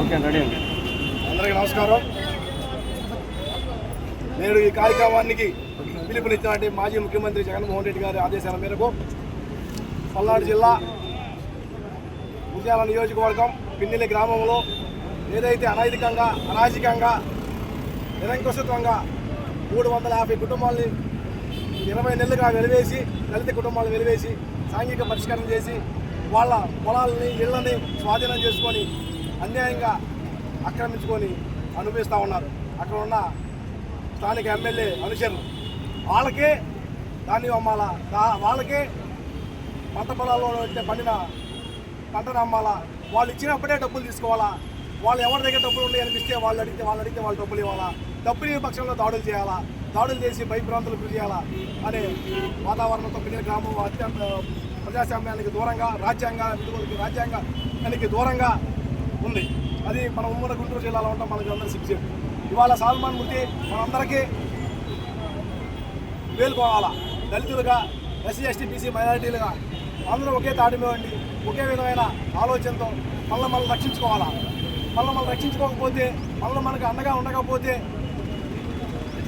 Okay ready అండి. అందరికీ నమస్కారం. నేడు ఈ కార్యక్రమానికి పిలుపునిచ్చినటువంటి మాజీ ముఖ్యమంత్రి జగన్మోహన్ రెడ్డి గారి ఆదేశాల మేరకు పల్నాడు జిల్లా ఉద్యాల నియోజకవర్గం పిన్నెల్లి గ్రామంలో ఏదైతే అనైతికంగా అరాజకంగా నిరంకుశత్వంగా మూడు వందల యాభై కుటుంబాలని ఇరవై నెలలుగా వెలివేసి దళిత కుటుంబాలను వెలివేసి సాంఘిక పరిష్కారం చేసి వాళ్ళ పొలాలని ఇళ్ళని స్వాధీనం చేసుకొని అన్యాయంగా ఆక్రమించుకొని అనుభవిస్తూ ఉన్నారు. అక్కడ ఉన్న స్థానిక ఎమ్మెల్యే అనుచరులు. వాళ్ళకే దాన్ని అమ్మాలా దా- వాళ్ళకే పంట పొలాల్లో వచ్చే పండిన పంటను అమ్మాలా వాళ్ళు ఇచ్చినప్పుడే డబ్బులు తీసుకోవాలా? వాళ్ళు ఎవరి దగ్గర డబ్బులు ఉన్నాయి అనిపిస్తే వాళ్ళు అడిగితే వాళ్ళు అడిగితే వాళ్ళు డబ్బులు ఇవ్వాలా? డబ్బులు ఇవ్వ పక్షంలో దాడులు చేయాలా? దాడులు చేసి భయభ్రాంతులు గురి చేయాలా? అనే వాతావరణంతో పిల్లల గ్రామం అత్యంత ప్రజాస్వామ్యానికి దూరంగా రాజ్యాంగ విలువలకి రాజ్యాంగానికి దూరంగా ఉంది. అది మన ఉమ్మడి గుంటూరు జిల్లాలో ఉంటాం మనకి అందరూ సిక్స్ ఇవాళ సాల్మాన్ మృతి మనందరికీ వేలుకోవాలా దళితులుగా ఎస్సీ ఎస్టీ బీసీ మైనారిటీలుగా అందరూ ఒకే తాటి ఉండి ఒకే విధమైన ఆలోచనతో మళ్ళీ మనం రక్షించుకోవాలా? మళ్ళీ మనం రక్షించుకోకపోతే మళ్ళీ మనకు అండగా ఉండకపోతే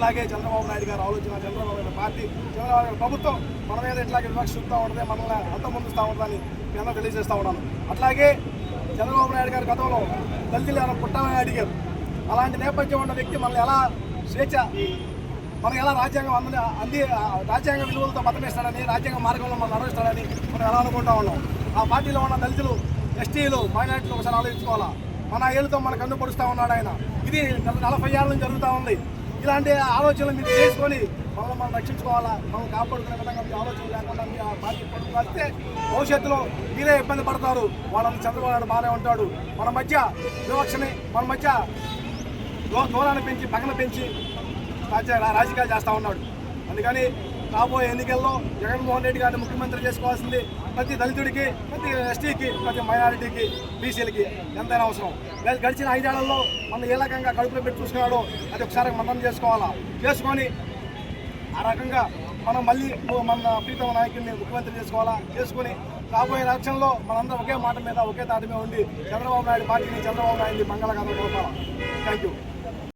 ఇట్లాగే చంద్రబాబు నాయుడు గారు ఆలోచన చంద్రబాబు నాయుడు పార్టీ చంద్రబాబు నాయుడు ప్రభుత్వం మన మీద ఇట్లాగే వివక్ష చూస్తూ ఉంటుంది మనల్ని అంతమందిస్తూ ఉంటుందని నేను తెలియజేస్తూ ఉన్నాను అట్లాగే చంద్రబాబు నాయుడు గారు గతంలో దళితులు ఎవరైనా పుట్టామని అడిగారు. అలాంటి నేపథ్యం ఉన్న వ్యక్తి మనల్ని ఎలా స్వేచ్ఛ మనకి ఎలా రాజ్యాంగం అందని అంది ఆ రాజ్యాంగ విలువలతో బతమిస్తాడని రాజ్యాంగ మార్గంలో మనం నడిపిస్తాడని మనం ఎలా అనుకుంటా ఉన్నాం? ఆ పార్టీలో ఉన్న దళితులు ఎస్టీలు మైనార్టీలు ఒకసారి ఆలోచించుకోవాలా? మన ఏళ్ళతో మనకు కన్ను పొడుస్తూ ఉన్నాడు ఆయన. ఇది నలభై ఏళ్ళ నుంచి జరుగుతూ ఉంది. ఇలాంటి ఆలోచనలు మీరు చేసుకొని మమ్మల్ని మనం రక్షించుకోవాలా? మనం కాపాడుకునే విధంగా మీ ఆలోచన లేకుండా మీ ఆ పార్టీ వస్తే భవిష్యత్తులో మీరే ఇబ్బంది పడతారు. వాళ్ళని చంద్రబాబు నాయుడు బాగానే ఉంటాడు. మన మధ్య వివక్షని మన మధ్య దూరాన్ని పెంచి పక్కన పెంచి రాజ్య రాజకీయాలు చేస్తూ ఉన్నాడు. అందుకని రాబోయే ఎన్నికల్లో జగన్మోహన్ రెడ్డి గారిని ముఖ్యమంత్రి చేసుకోవాల్సింది ప్రతి దళితుడికి ప్రతి ఎస్టీకి ప్రతి మైనారిటీకి బీసీలకి ఎంతైనా అవసరం. గడిచిన ఐదేళ్ళలో మనం ఏ రకంగా కడుపులో పెట్టి చూసుకున్నాడో అది ఒకసారి మనం చేసుకోవాలా? చేసుకొని ఆ రకంగా మనం మళ్ళీ మన ప్రీతమ నాయకుడిని ముఖ్యమంత్రి చేసుకోవాలా? చేసుకొని రాబోయే రాష్ట్రంలో మనందరం ఒకే మాట మీద ఒకే తాటి మీద ఉండి చంద్రబాబు నాయుడు పార్టీని చంద్రబాబు నాయుడిని మంగళగా కలపాలా థ్యాంక్ యూ